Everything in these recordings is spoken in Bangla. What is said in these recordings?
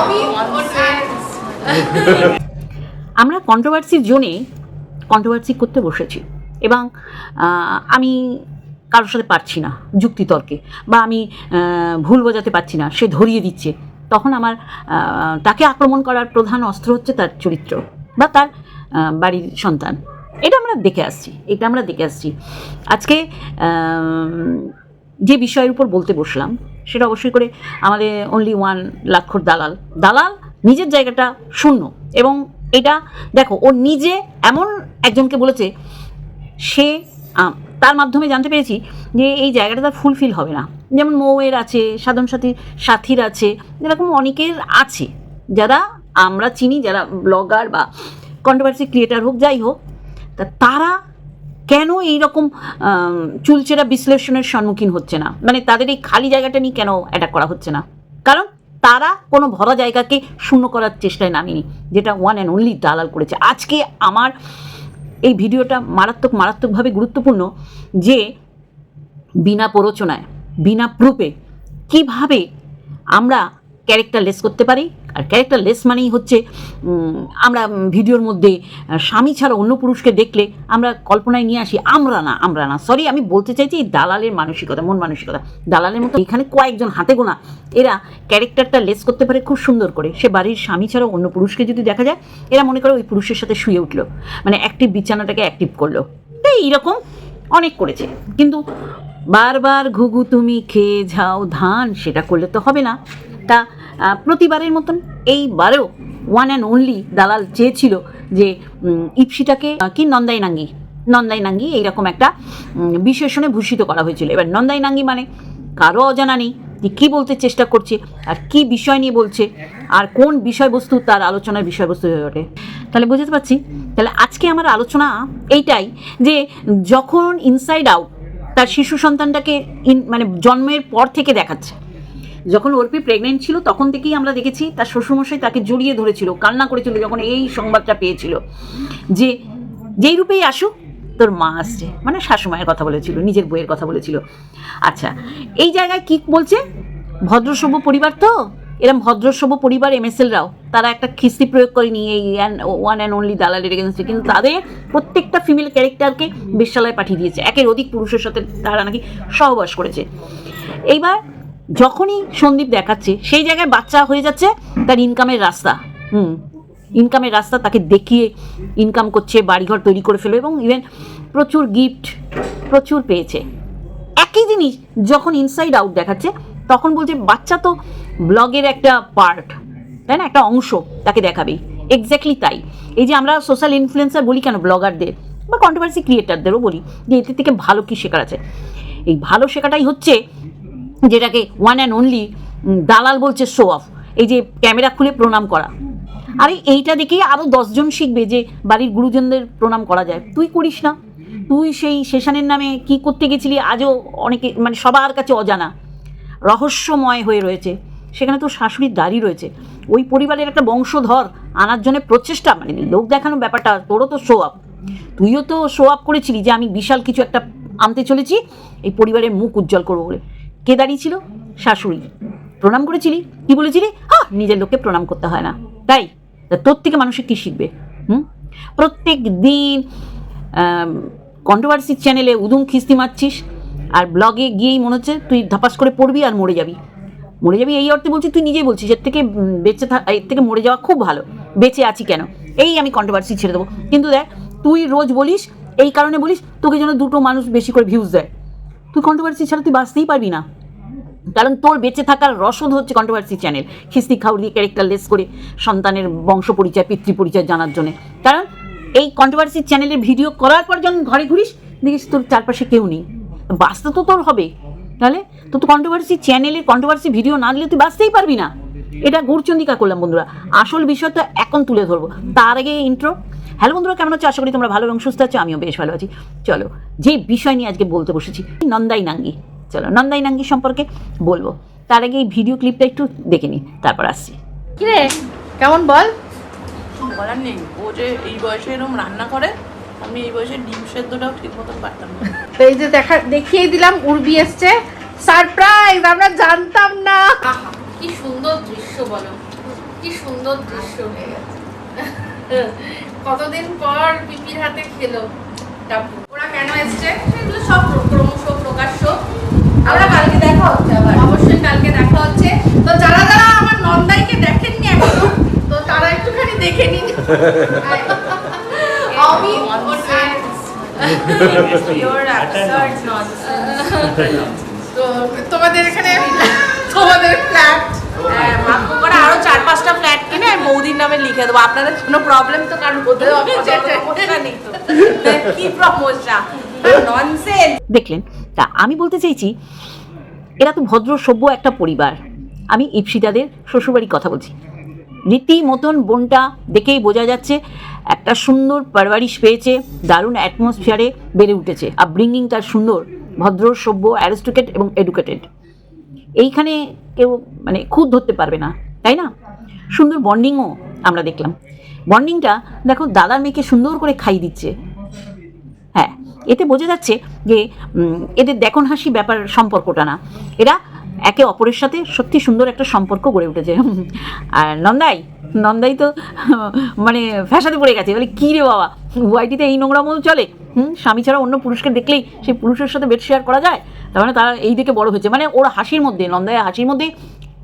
আমি আমরা কন্ট্রোভার্সির জোনে কন্ট্রোভার্সি করতে বসেছি এবং আমি কারোর সাথে পারছি না যুক্তিতর্কে বা আমি ভুল বোঝাতে পারছি না, সে ধরিয়ে দিচ্ছে। তখন আমার তাকে আক্রমণ করার প্রধান অস্ত্র হচ্ছে তার চরিত্র বা তার বাড়ির সন্তান। এটা আমরা দেখে আসছি, এটা আমরা দেখে আসছি। আজকে যে বিষয়ের উপর বলতে বসলাম সেটা অবশ্যই করে আমাদের অনলি ওয়ান লাক্ষর দালাল। দালাল নিজের জায়গাটা শূন্য। এবং এটা দেখো, ও নিজে এমন একজনকে বলেছে, সে তার মাধ্যমে জানতে পেরেছি যে এই জায়গাটা তার ফুলফিল হবে না। যেমন মৌয়ের আছে, সাধন সাথী সাথীর আছে, এরকম অনেকের আছে। যারা আমরা চিনি, যারা ব্লগার বা কন্ট্রোভার্সি ক্রিয়েটার হোক, যাই হোক, তা তারা কেন এই রকম চুলচেরা বিশ্লেষণের সম্মুখীন হচ্ছে না? মানে তাদের এই খালি জায়গাটা নিয়ে কেন অ্যাটাক করা হচ্ছে না? কারণ তারা কোনো ভরা জায়গাকে শূন্য করার চেষ্টায় নামেনি, যেটা ওয়ান অ্যান্ড অনলি দালাল করেছে। আজকে আমার এই ভিডিওটা মারাত্মক, মারাত্মকভাবে গুরুত্বপূর্ণ যে বিনা প্ররোচনায়, বিনা প্রুফে কীভাবে আমরা ক্যারেক্টার লেস করতে পারি। আর ক্যারেক্টার লেস মানেই হচ্ছে আমরা ভিডিওর মধ্যে স্বামী ছাড়া অন্য পুরুষকে দেখলে আমরা কল্পনায় নিয়ে আসি, আমরা না আমরা না। সরি আমি বলতে চাইছি এই দালালের মানসিকতা, মন মানসিকতা। দালালের মতো এখানে কয়েকজন হাতে গোনা। এরা ক্যারেক্টারটা লেস করতে পারে খুব সুন্দর করে। সে বাড়ির স্বামী ছাড়া অন্য পুরুষকে যদি দেখা যায়, এরা মনে করে ওই পুরুষের সাথে শুয়ে উঠল। মানে অ্যাক্টিভ বিছানাটাকে অ্যাক্টিভ করল। তো এইরকম অনেক করেছে। কিন্তু বারবার ঘুঘু তুমি খেয়ে যাও, ধান সেটা করলে তো হবে না। তা প্রতিবারের মতন এইবারেও ওয়ান অ্যান্ড অনলি দালাল চেয়েছিল যে ইপসিটাকে কি নন্দাই নাঙ্গি নন্দাই নাঙ্গি এইরকম একটা বিশেষণে ভূষিত করা হয়েছিল। এবার নন্দাই নাঙ্গি মানে কারও অজানা নেই, যে কী বলতে চেষ্টা করছে, আর কি বিষয় নিয়ে বলছে, আর কোন বিষয়বস্তু তার আলোচনার বিষয়বস্তু হয়ে ওঠে। তাহলে বুঝতে পারছি? তাহলে আজকে আমার আলোচনা এইটাই যে, যখন ইনসাইড আউট তার শিশু সন্তানটাকে ইন মানে জন্মের পর থেকে দেখাচ্ছে যখন অর্পি প্রেগনেন্ট ছিল, তখন থেকেই আমরা দেখেছি তার শ্বশুরমশাই তাকে জড়িয়ে ধরেছিল, কান্না করেছিল যখন এই সংবাদটা পেয়েছিল। যে যেই রূপেই আসুক, তোর মা আসছে। মানে শাশুমায়ের কথা বলেছিল, নিজের বইয়ের কথা বলেছিল। আচ্ছা এই জায়গায় কি বলছে? ভদ্রসভ্য পরিবার তো? এরম ভদ্রসভ্য পরিবার এমএসএলরাও তারা একটা খিস্তি প্রয়োগ করেনি এই ওয়ান অ্যান্ড অনলি দালালের এগেনস্টে কিন্তু তাদের প্রত্যেকটা ফিমেল ক্যারেক্টারকে বেশ্যালয়ে পাঠিয়ে দিয়েছে। একের অধিক পুরুষের সাথে তারা নাকি সহবাস করেছে। এইবার যখনই সন্দীপ দেখাচ্ছে, সেই জায়গায় বাচ্চা হয়ে যাচ্ছে তার ইনকামের রাস্তা। হুম ইনকামের রাস্তা তাকে দেখিয়ে ইনকাম করছে, বাড়িঘর তৈরি করে ফেলো এবং ইভেন প্রচুর গিফট প্রচুর পেয়েছে। একই জিনিস যখন ইনসাইড আউট দেখাচ্ছে, তখন বলছে, বাচ্চা তো ব্লগের একটা পার্ট তাই না? একটা অংশ তাকে দেখাবেই এক্স্যাক্টলি তাই। এই যে আমরা সোশ্যাল ইনফ্লুয়েন্সার বলি কেন ব্লগারদের বা কন্ট্রোভার্সি ক্রিয়েটারদেরও বলি যে এতে থেকে ভালো কী শেখার আছে? এই ভালো শেখাটাই হচ্ছে যেটাকে ওয়ান অ্যান্ড অনলি দালাল বলছে শো অফ এই যে ক্যামেরা খুলে প্রণাম করা। আরে এইটা দেখেই আরও দশজন শিখবে যে বাড়ির গুরুজনদের প্রণাম করা যায়। তুই করিস না। তুই সেই সেশনের নামে কি করতে গেছিলি আজও অনেকে মানে সবার কাছে অজানা। রহস্যময় হয়ে রয়েছে। সেখানে তো শাশুড়ির দাড়ি রয়েছে। ওই পরিবারের একটা বংশধর আনার জন্য প্রচেষ্টা মানে লোক দেখানোর ব্যাপারটা, তোরও তো শো আপ তুইও তো শো আপ করেছিলি যে আমি বিশাল কিছু একটা আনতে চলেছি, এই পরিবারের মুখ উজ্জ্বল করব বলে। কে দাঁড়িয়েছিল শাশুড়ি। প্রণাম করেছিলি? কি বলেছিলি? হ্যাঁ নিজের লোককে প্রণাম করতে হয় না। তাই তোর থেকে মানুষে কী শিখবে? হুম? প্রত্যেক দিন কন্ট্রোভার্সি চ্যানেলে উদুম খিস্তি মারছিস, আর ব্লগে গিয়েই মনে হচ্ছে তুই ধাপাস করে পড়বি আর মরে যাবি। মরে যাবি এই অর্থে বলছি, তুই নিজেই বলছিস, এর থেকে বেঁচে থাক এর থেকে মরে যাওয়া খুব ভালো। বেঁচে আছি কেন? এই আমি কন্ট্রোভার্সি ছেড়ে দেবো। কিন্তু দেখ, তুই রোজ বলিস, এই কারণে বলিস, তোকে যেন দুটো মানুষ বেশি করে ভিউজ দেয়। তুই কন্ট্রোভার্সি ছাড়া তুই বাঁচতেই পারবি না। কারণ তোর বেঁচে থাকার রসদ হচ্ছে কন্ট্রোভার্সি চ্যানেল খিস্তি ক্যারেক্টার লেস করে সন্তানের বংশ পরিচয়, পিতৃ পরিচয় জানার জন্য। কারণ এই কন্ট্রোভার্সি চ্যানেলের ভিডিও করার পর যখন ঘরে ঘুরিস, দেখিস তোর চারপাশে কেউ নেই। বাঁচতে তো তোর হবে। তাহলে? তো তো কন্ট্রোভার্সি চ্যানেলের কন্ট্রোভার্সি ভিডিও না দিলে তুই বাঁচতেই পারবি না। এটা গুড়চন্দিকা করলাম বন্ধুরা। আসল বিষয় তো এখন তুলে ধরবো। তার আগে ইন্ট্রো হ্যালো বন্ধুরা, কেমন আছো? আশা করি তোমরা ভালো এবং সুস্থ আছো। আমিও বেশ ভালো আছি। চলো, যে বিষয় নিয়ে আজকে বলতে বসেছি নন্দাই নাঙ্গি চলো নন্দাই নাঙ্গি সম্পর্কে বলব। তার আগে এই ভিডিও ক্লিপটা একটু দেখে নিই তারপর আসছি। কিরে কেমন বল? বলার নেই। ও যে এই বয়সে এরকম রান্না করে আমি এই বয়সে ডিম সেদ্ধটাও ঠিক মতন পারতাম না। তো এই যে দেখা দেখিয়ে দিলাম উর্বি এসছে। সারপ্রাইজ আমরা জানতাম না। কি সুন্দর দৃশ্য বলো। কি সুন্দর দৃশ্য। হয়ে গেছে কতদিন পর পিপির হাতে খেলো। ওরা কেন এসছে? সেগুলো সব ক্রমশ প্রকাশ্য আমরা কালকে দেখা হচ্ছে আবার অবশ্যই কালকে দেখা হচ্ছে তো যারা যারা আমার নন্দাইকে দেখেননি এখনও তো তারা একটুখানি নিন আমি তো তোমাদের এখানে তোমাদের ফ্ল্যাট আরও চার পাঁচটা ফ্ল্যাট কিনে আমি বৌদির নামে লিখে দেবো। আপনাদের কোনো প্রবলেম তো কারণ নেই তো। কি সমস্যা? ননসেন্স দেখলেন তা আমি বলতে চাইছি এরা তো ভদ্র সভ্য একটা পরিবার। আমি ইপসিতাদের শ্বশুরবাড়ির কথা বলছি। রীতি মতন বোনটা দেখেই বোঝা যাচ্ছে, একটা সুন্দর পারবারিশ পেয়েছে, দারুণ অ্যাটমসফিয়ারে বেড়ে উঠেছে। আপব্রিঙ্গিং তার সুন্দর, ভদ্র, সভ্য অ্যারিস্টোকেট এবং এডুকেটেড এইখানে কেউ মানে খুদ ধরতে পারবে না, তাই না? সুন্দর বন্ডিংও আমরা দেখলাম। বন্ডিংটা দেখো, দাদার মেয়েকে সুন্দর করে খাইয়ে দিচ্ছে। হ্যাঁ এতে বোঝা যাচ্ছে যে এদের দেখন হাসি ব্যাপার সম্পর্কটা না। এরা একে অপরের সাথে সত্যি সুন্দর একটা সম্পর্ক গড়ে উঠেছে। আর নন্দাই নন্দাই তো মানে ফ্যাসাতে পড়ে গেছে। বলে, কী রে বাবা? ওয়াইটিতে এই নোংরা নোংরামো চলে? হুম, স্বামী ছাড়া অন্য পুরুষকে দেখলেই সেই পুরুষের সাথে বেড শেয়ার করা যায়? তার মানে তারা এই দিকে বড় হয়েছে। মানে ওর হাসির মধ্যে নন্দায় হাসির মধ্যে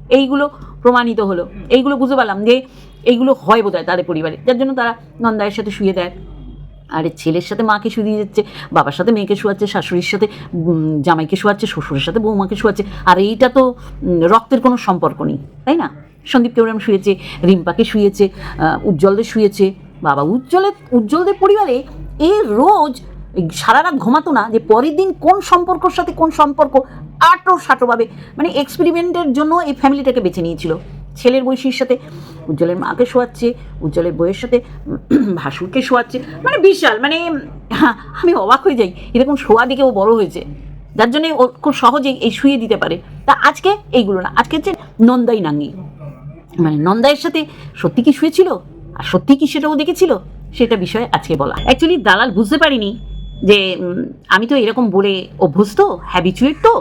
এইগুলো প্রমাণিত হলো। এইগুলো বুঝতে পারলাম যে এইগুলো হয় বোধ হয় তাদের পরিবারে। যার জন্য তারা নন্দায়ের সাথে শুয়ে দেয়। আরে ছেলের সাথে মাকে শুয়ে যাচ্ছে বাবার সাথে মেয়েকে শোয়াচ্ছে, শাশুড়ির সাথে জামাইকে শোয়াচ্ছে, শ্বশুরের সাথে বৌমাকে শোয়াচ্ছে। আর এইটা তো রক্তের কোনো সম্পর্ক নেই, তাই না? সন্দীপকে ওরম শুয়েছে, রিম্পাকে শুয়েছে উজ্জ্বলদের শুয়েছে। বাবা উজ্জ্বলের উজ্জ্বলদের পরিবারে এ রোজ সারা রাত ঘুমাতো না যে পরের দিন কোন সম্পর্কর সাথে কোন সম্পর্ক আটো সাটোভাবে মানে এক্সপেরিমেন্টের জন্য এই ফ্যামিলিটাকে বেছে নিয়েছিল। ছেলের বৈশির সাথে উজ্জ্বলের মাকে শোয়াচ্ছে উজ্জ্বলের বইয়ের সাথে ভাসুরকে শোয়াচ্ছে মানে বিশাল মানে হ্যাঁ, আমি অবাক হয়ে যাই এরকম শোয়া দিকে ও বড় হয়েছে। যার জন্যে ও খুব সহজেই এই শুয়ে দিতে পারে। তা আজকে এইগুলো না আজকে হচ্ছে নন্দাই নাঙ্গি। মানে নন্দায়ের সাথে সত্যি কি শুয়েছিল? আর সত্যি কি সেটাও দেখেছিল? সেটা বিষয়ে আজকে বলা। অ্যাকচুয়ালি দালাল বুঝতে পারিনি যে আমি তো এরকম বলে অভ্যস্ত হ্যাবিচুয়েট তো।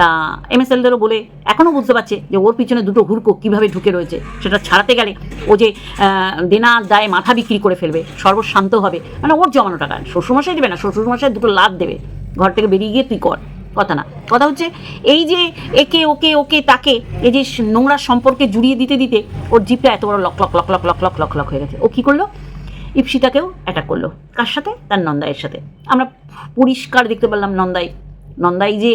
তা এম এস এলদেরও বলে এখনও বুঝতে পারছে যে ওর পিছনে দুটো হুড়কো কীভাবে ঢুকে রয়েছে। সেটা ছাড়াতে গেলে ও যে দেনা দায় মাথা বিক্রি করে ফেলবে, সর্বশান্ত হবে। মানে ওর জমানো টাকা, শ্বশুরমশাই দেবে না শ্বশুরমশাই দুটো লাভ দেবে। ঘর থেকে বেরিয়ে গিয়ে তুই কর, কথা না। কথা হচ্ছে এই যে একে, ওকে ওকে, তাকে, এই যে নোংরা সম্পর্কে জুড়িয়ে দিতে দিতে ওর জিপটা এত বড় lock lock lock lock lock lock lock lock হয়ে গেছে। ও কী করল? ইপসিতাকেও অ্যাটাক করল। কার সাথে? তার নন্দাইয়ের সাথে। আমরা পরিষ্কার দেখতে পারলাম নন্দাই। নন্দাই যে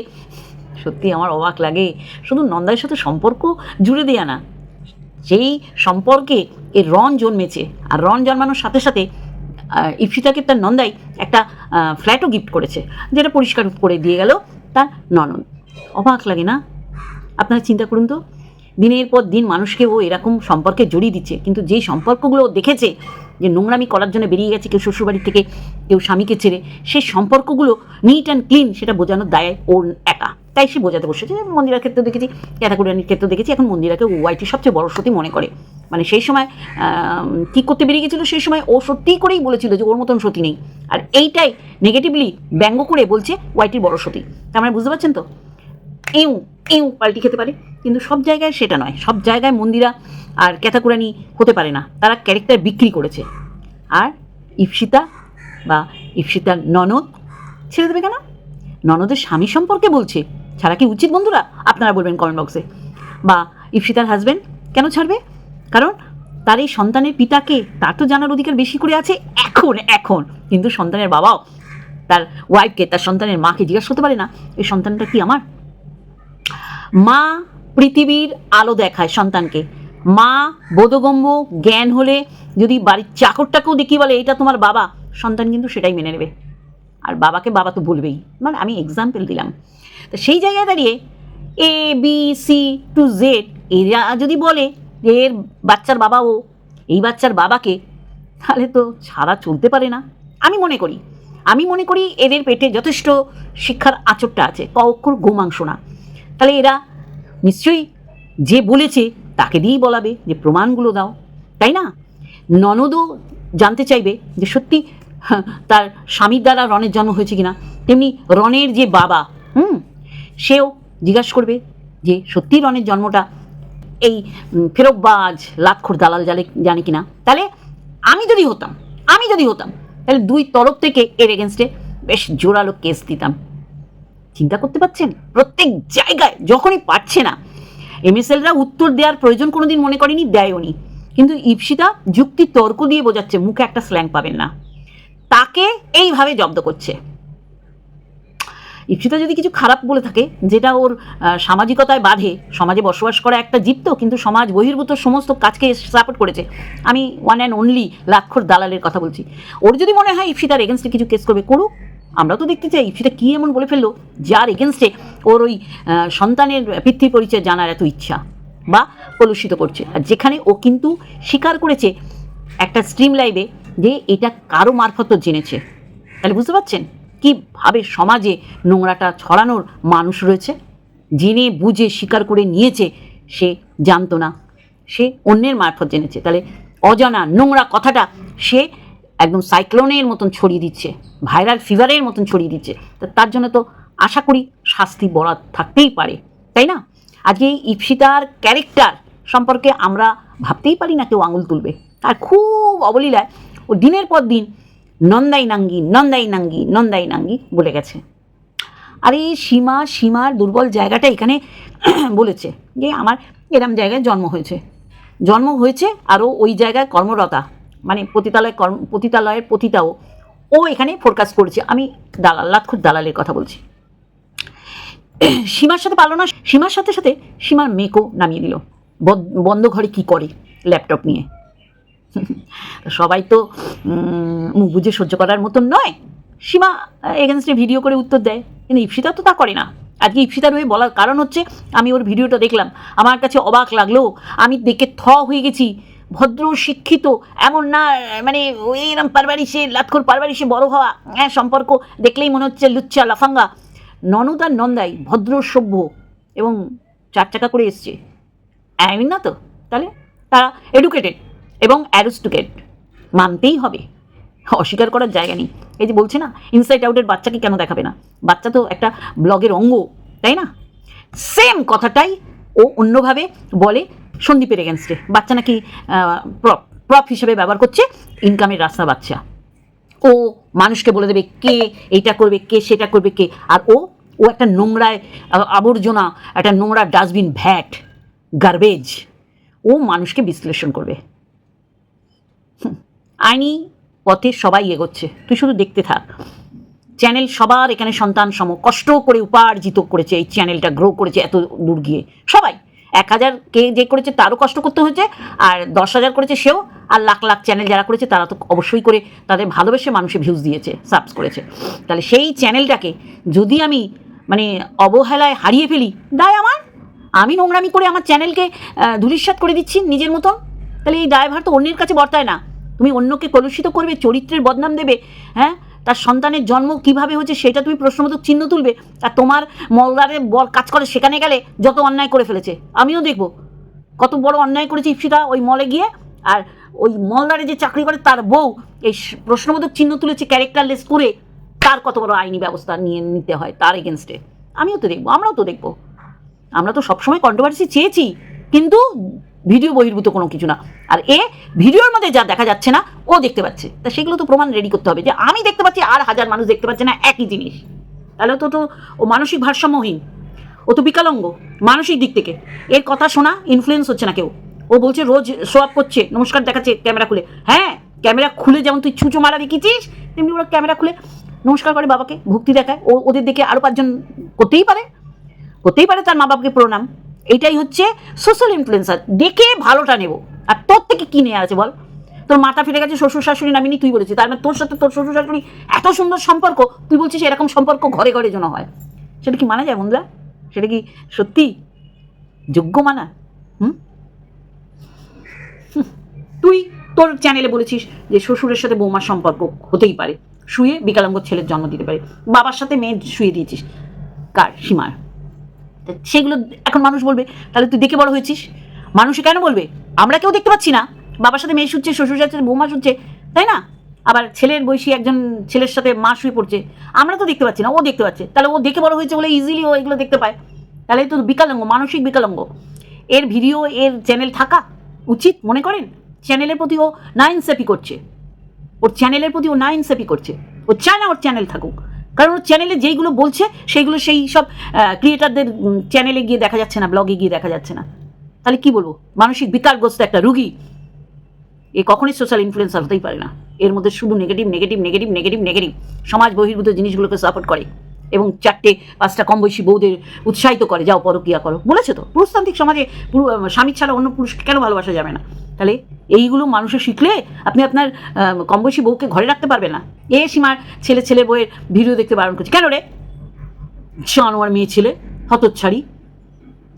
সত্যি আমার অবাক লাগে। শুধু নন্দাইয়ের সাথে সম্পর্ক জুড়ে দেয়া না সেই সম্পর্কে এর রন জন্মেছে। আর রন জন্মানোর সাথে সাথে ইপসিতাকে তার নন্দাই একটা ফ্ল্যাটও গিফট করেছে, যেটা পরিষ্কার করে দিয়ে গেল তার ননদ। অবাক লাগে না? আপনারা চিন্তা করুন তো, দিনের পর দিন মানুষকে ও এরকম সম্পর্কে জড়িয়ে দিচ্ছে। কিন্তু যেই সম্পর্কগুলো দেখেছে, যে নোংরামি করার জন্য বেরিয়ে গেছে কেউ শ্বশুরবাড়ি থেকে, কেউ স্বামীকে ছেড়ে, সেই সম্পর্কগুলো নিট অ্যান্ড ক্লিন সেটা বোঝানোর দায় ওর একা। তাই সে বোঝাতে বসেছে মন্দিরার ক্ষেত্রে দেখেছি ক্যাটাকুরানির ক্ষেত্রে দেখেছি এখন মন্দিরাকে ওয়াইটি সবচেয়ে বড় সতী মনে করে। মানে সেই সময় আম, কি করতে বেরিয়ে গেছিল সেই সময় ও সত্যিই করেই বলেছিল যে ওর মতন সতী নেই। আর এইটাই নেগেটিভলি ব্যঙ্গ করে বলছে ওয়াইটির বড় সতী। তার মানে বুঝতে পারছেন তো? এউ এউ পাল্টি খেতে পারে। কিন্তু সব জায়গায় সেটা নয়। সব জায়গায় মন্দিরা আর ক্যাথাকুরানি হতে পারে না। তারা ক্যারেক্টার বিক্রি করেছে। আর ইপসিতা বা ইপসিতার ননদ ছেড়ে দেবে কেন? ননদের স্বামী সম্পর্কে বলছে। ছাড়া কি উচিত বন্ধুরা? আপনারা বলবেন কমেন্ট বক্সে বা ইপসিতার হাজবেন্ড কেন ছাড়বে? কারণ তার এই সন্তানের পিতাকে তার তো জানার অধিকার বেশি করে আছে এখন এখন। কিন্তু সন্তানের বাবাও তার ওয়াইফকে তার সন্তানের মাকে জিজ্ঞাসা করতে পারে না, এই সন্তানটা কি আমার? মা পৃথিবীর আলো দেখায় সন্তানকে। মা বোধগম্য, জ্ঞান হলে যদি বাড়ির চাকরটাকেও দেখি বলে এটা তোমার বাবা, সন্তান কিন্তু সেটাই মেনে নেবে। আর বাবাকে বাবা তো বলবেই। মানে আমি এক্সাম্পল দিলাম। তো সেই জায়গায় দাঁড়িয়ে A B C to Z এরা যদি বলে যে এর বাচ্চার বাবা ও, এই বাচ্চার বাবাকে, তাহলে তো ছাড়া চলতে পারে না। আমি মনে করি, আমি মনে করি এদের পেটে যথেষ্ট শিক্ষার আচরটা আছে, ক অক্ষর গোমাংস না। তাহলে এরা নিশ্চয়ই যে বলেছে তাকে দিয়েই বলাবে যে প্রমাণগুলো দাও, তাই না? ননদও জানতে চাইবে যে সত্যি তার স্বামীর দ্বারা রনের জন্ম হয়েছে কিনা। তেমনি রনের যে বাবা হুম সেও জিজ্ঞাসা করবে যে সত্যি রনের জন্মটা এই উম, ফেরকবাজ লাতখোর দালাল জানে জানে কিনা? তাহলে আমি যদি হতাম আমি যদি হতাম তাহলে দুই তরফ থেকে এর এগেনস্টে বেশ জোরালো কেস দিতাম। চিন্তা করতে পারছেন? প্রত্যেক জায়গায় যখনই পারছে না এমএসএলরা উত্তর দেওয়ার প্রয়োজন কোনোদিন মনে করেনি দেয়ওনি কিন্তু ইপসিতা যুক্তি তর্ক দিয়ে বোঝাচ্ছে মুখে একটা স্ল্যাং পাবেন না। তাকে এইভাবে জব্দ করছে। ইপসিতা যদি কিছু খারাপ বলে থাকে, যেটা ওর সামাজিকতায় বাধে, সমাজে বসবাস করা একটা জীব তো কিন্তু সমাজ বহির্ভূত সমস্ত কাজকে সাপোর্ট করেছে, আমি ওয়ান অ্যান্ড অনলি লাক্ষর দালালের কথা বলছি। ওর যদি মনে হয় ইপসিতার এগেনস্টে কিছু কেস করবে, করুক। আমরা তো দেখতে চাই ইপসিতা কী এমন বলে ফেলল, যার এগেনস্টে ওর ওই সন্তানের পিতৃ পরিচয় জানার এত ইচ্ছা বা কলুষিত করছে। আর যেখানে ও কিন্তু স্বীকার করেছে, একটা স্ট্রিম লাইভে যে এটা কারও মারফত জেনেছে। তাহলে বুঝতে পারছেন? কীভাবে সমাজে নোংরাটা ছড়ানোর মানুষ রয়েছে? জেনে, বুঝে, স্বীকার করে নিয়েছে, সে জানতো না। সে অন্যের মারফত জেনেছে। তাহলে অজানা নোংরা কথাটা সে একদম সাইক্লোনের মতন ছড়িয়ে দিচ্ছে, ভাইরাল ফিভারের মতন ছড়িয়ে দিচ্ছে। তা তার জন্য তো আশা করি শাস্তি বরাদ থাকতেই পারে, তাই না? আজকে এই ইপসিতার ক্যারেক্টার সম্পর্কে আমরা ভাবতেই পারি না কেউ আঙুল তুলবে। আর খুব অবলীলায় ও দিনের পর দিন নন্দাই নাঙ্গি নন্দাই নাঙ্গি নন্দাই নাঙ্গি বলে গেছে। আর এই সীমা, সীমার দুর্বল জায়গাটা এখানে বলেছে যে আমার এরম জায়গায় জন্ম হয়েছে। জন্ম হয়েছে আরও ওই জায়গায় কর্মরতা মানে পতিতালয় কর্ম, পতিতালয়ের পতিতাও ও এখানে ফোরকাস্ট করেছে। আমি দালাল লাক্ষুর দালালের কথা বলছি। সীমার সাথে পারল না, সীমার সাথে সাথে সীমার মেয়েকেও নামিয়ে দিল। বন্ধ ঘরে কি করে ল্যাপটপ নিয়ে? সবাই তো মুখ বুঝে সহ্য করার মতন নয়। সীমা এগেনস্টে ভিডিও করে উত্তর দেয়। কিন্তু ইপসিতা তো তা করে না। আজকে ইপসিতার হয়ে বলার কারণ হচ্ছে, আমি ওর ভিডিওটা দেখলাম। আমার কাছে অবাক লাগল। আমি দেখে থ হয়ে গেছি। ভদ্র, শিক্ষিত, এমন না মানে এরম পারবারিসে লাতখোর পারবারিসে বড় হওয়া হ্যাঁ সম্পর্ক দেখলেই মনে হচ্ছে লুচ্চা, লাফাঙ্গা। ননদ আর নন্দাই ভদ্র, সভ্য এবং চার চাকা করে এসছে। আইন না তো? তাহলে? তারা এডুকেটেড এবং অ্যারোস্টুকেট মানতেই হবে। অস্বীকার করার জায়গা নেই। এই যে বলছে না ইনসাইড আউটের বাচ্চাকে কেন দেখাবে না? বাচ্চা তো একটা ব্লগের অঙ্গ, তাই না? সেম কথাটাই ও অন্যভাবে বলে সন্দীপের এগেনস্টে বাচ্চা নাকি প্রপ প্রপ হিসেবে ব্যবহার করছে ইনকামের রাস্তা বাচ্চা। ও মানুষকে বলে দেবে কে এইটা করবে, কে সেটা করবে, কে। আর ও ও একটা নোংরায় আবর্জনা, একটা নোংরা ডাস্টবিন ভ্যাট গার্বেজ ও মানুষকে বিশ্লেষণ করবে। আইনি পথে সবাই এগোচ্ছে। তুই শুধু দেখতে থাক। চ্যানেল সবার এখানে সন্তান সম, কষ্ট করে উপার্জিত করেছে, এই চ্যানেলটা গ্রো করেছে এত দূর গিয়ে। সবাই, এক হাজার কে যে করেছে তারও কষ্ট করতে হয়েছে, আর দশ হাজার করেছে সেও, আর লাখ লাখ চ্যানেল যারা করেছে তারা তো অবশ্যই করে তাদের ভালোবেসে মানুষে ভিউজ দিয়েছে সাবস করেছে। তাহলে সেই চ্যানেলটাকে যদি আমি মানে অবহেলায় হারিয়ে ফেলি, দায় আমার। আমি নোংরামি করে আমার চ্যানেলকে ধূলিসাৎ করে দিচ্ছি নিজের মতন। তাহলে এই দায়ভার তো অন্যের কাছে বর্তায় না। তুমি অন্যকে কলুষিত করবে, চরিত্রের বদনাম দেবে হ্যাঁ? তার সন্তানের জন্ম কীভাবে হয়েছে সেটা তুমি প্রশ্নবোধক চিহ্ন তুলবে, আর তোমার মলদারে বল কাজ করে সেখানে গেলে যত অন্যায় করে ফেলেছে। আমিও দেখব। কত বড় অন্যায় করেছে ইপসিতা ওই মলে গিয়ে, আর ওই মলদারে যে চাকরি করে তার বউ, এই প্রশ্নবোধক চিহ্ন তুলেছে ক্যারেক্টারলেস করে তার কত বড় আইনি ব্যবস্থা নিয়ে নিতে হয় তার এগেনস্টে আমিও তো দেখব, আমরাও তো দেখব। আমরা তো সবসময় কন্ট্রোভার্সি চেয়েছি, কিন্তু ভিডিও বহির্ভূত কোনো কিছু না। আর এ ভিডিওর মধ্যে যা দেখা যাচ্ছে না, ও দেখতে পাচ্ছে। তা সেগুলো তো প্রমাণ রেডি করতে হবে যে আমি দেখতে পাচ্ছি আর হাজার মানুষ দেখতে পাচ্ছে না, একই জিনিস। তাহলে তো তো ও মানসিক ভারসাম্যহীন। ও তো বিকলাঙ্গ মানসিক দিক থেকে। এর কথা শোনা ইনফ্লুয়েন্স হচ্ছে না কেউ। ও বলছে, রোজ শো আপ করছে, নমস্কার দেখাচ্ছে ক্যামেরা খুলে। হ্যাঁ ক্যামেরা খুলে যেমন তুই ছুঁচো মারা দেখিয়েছিস, তেমনি ওরা ক্যামেরা খুলে নমস্কার করে বাবাকে ভক্তি দেখায়। ও ওদের দেখে আরও পাঁচজন করতেই পারে। করতেই পারে তার মা বাবাকে প্রণাম। এটাই হচ্ছে সোশ্যাল ইনফ্লুয়েন্সার দেখে ভালোটা নেব। আর তোর থেকে কি নেওয়া আছে বল? তোর মাথা ফিরে গেছে শ্বশুর শাশুড়ি নামিনি তুই বলেছিস তার মানে তোর সাথে তোর শ্বশুর শাশুড়ি এত সুন্দর সম্পর্ক, তুই বলছিস এরকম সম্পর্ক ঘরে ঘরে যেন হয়। সেটা কি মানা যায় বন্ধুরা? সেটা কি সত্যি? যোগ্য মানা? হুম। তুই তোর চ্যানেলে বলেছিস যে শ্বশুরের সাথে বৌমার সম্পর্ক হতেই পারে। শুয়ে বিকলাঙ্গ ছেলের জন্ম দিতে পারে। বাবার সাথে মেয়ে শুয়ে দিয়েছিস। কার? সীমার। সেগুলো এখন মানুষ বলবে, তাহলে তুই দেখে বড় হয়েছিস? মানুষ কেন বলবে? আমরা কেউ দেখতে পাচ্ছি না। বাবার সাথে মেয়ে শুচ্ছে, শ্বশুর সাথে বৌমা শুচ্ছে, তাই না? আবার ছেলের বয়সী একজন ছেলের সাথে মা শুয়ে পড়ছে, আমরা তো দেখতে পাচ্ছি না, ও দেখতে পাচ্ছে। তাহলে ও দেখে বড় হয়েছে বলে ইজিলি ও এগুলো দেখতে পায়। তাহলে তো বিকলাঙ্গ, মানসিক বিকলাঙ্গ। এর ভিডিও, এর চ্যানেল থাকা উচিত, মনে করেন? চ্যানেলের প্রতি ও না ইনসেপি করছে। ওর চ্যানেলের প্রতি ও না ইনসেপি করছে। ও চায় না ওর চ্যানেল থাকুক। কারণ চ্যানেলে যেইগুলো বলছে, সেইগুলো সেই সব ক্রিয়েটারদের চ্যানেলে গিয়ে দেখা যাচ্ছে না ব্লগে গিয়ে দেখা যাচ্ছে না। তাহলে কি বলব? মানসিক বিকারগ্রস্ত একটা রুগী, এ কখনোই সোশ্যাল ইনফ্লুয়েন্সার হতেই পারে না। এর মধ্যে শুধু negative negative negative negative negative সমাজ বহির্ভূত জিনিসগুলোকে সাপোর্ট করে। এবং চারটে, পাঁচটা কম বয়সী বউদের উৎসাহিত করে, যাও পরকিয়া করো। বলেছে তো, পুরুষতান্ত্রিক সমাজে স্বামী ছাড়া অন্য পুরুষকে কেন ভালোবাসা যাবে না? তাহলে এইগুলো মানুষে শিখলে আপনি আপনার কম বয়সী বউকে ঘরে রাখতে পারবেন না। এ সীমার ছেলে ছেলে বউয়ের ভিডিও দেখতে বারণ করছে। কেন রে? জানোয়ার মেয়ে ছেলে, হতচ্ছাড়ি।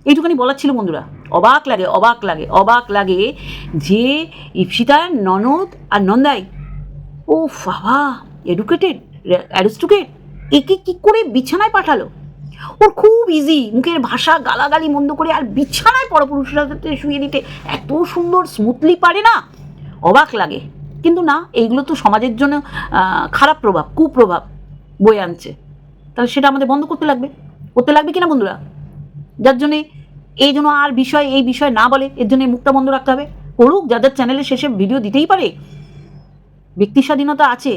এইটুখানি বলার ছিল বন্ধুরা। অবাক লাগে অবাক লাগে অবাক লাগে যে ইপসিতার ননদ আর নন্দাই। ও বাবা এডুকেটেড অ্যারিস্টোকেট একে কি করে বিছানায় পাঠালো? ওর খুব ইজি মুখের ভাষা গালাগালি মন্দ করে আর বিছানায় পরপুরুষের সাথে শুয়ে দিতে এত সুন্দর স্মুথলি পারে না? অবাক লাগে। কিন্তু না, এইগুলো তো সমাজের জন্য খারাপ প্রভাব, কুপ্রভাব বয়ে আনছে। তাহলে সেটা আমাদের বন্ধ করতে লাগবে? করতে লাগবে কিনা বন্ধুরা? যার জন্যে এই জন্য আর বিষয়, এই বিষয় না বলে এর জন্য মুখটা বন্ধ রাখতে হবে। করুক, যাদের চ্যানেলের শেষে ভিডিও দিতেই পারে। ব্যক্তি স্বাধীনতা আছে।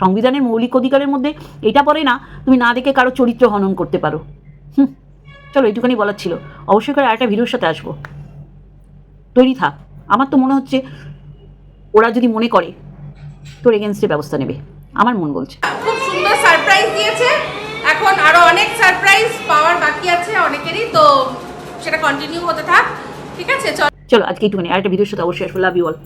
সংবিধানের মৌলিক অধিকারের মধ্যে এটা পড়ে না তুমি না দেখে কারও চরিত্র হনন করতে পারো। হুম চলো এইটুখানি বলার ছিল। অবশ্যই করে আরেকটা ভিডিওর সাথে আসব। তৈরি থাক। আমার তো মনে হচ্ছে ওরা যদি মনে করে তোর এগেনস্টে ব্যবস্থা নেবে। আমার মন বলছে। খুব সুন্দর সারপ্রাইজ দিয়েছে। এখন আরও অনেক সারপ্রাইজ পাওয়ার বাকি আছে অনেকেরই তো সেটা কন্টিনিউ হতে থাক। ঠিক আছে চল। চলো আজকে এইটুখানি। আরেকটা ভিডিওর সাথে অবশ্যই আসব। Love you all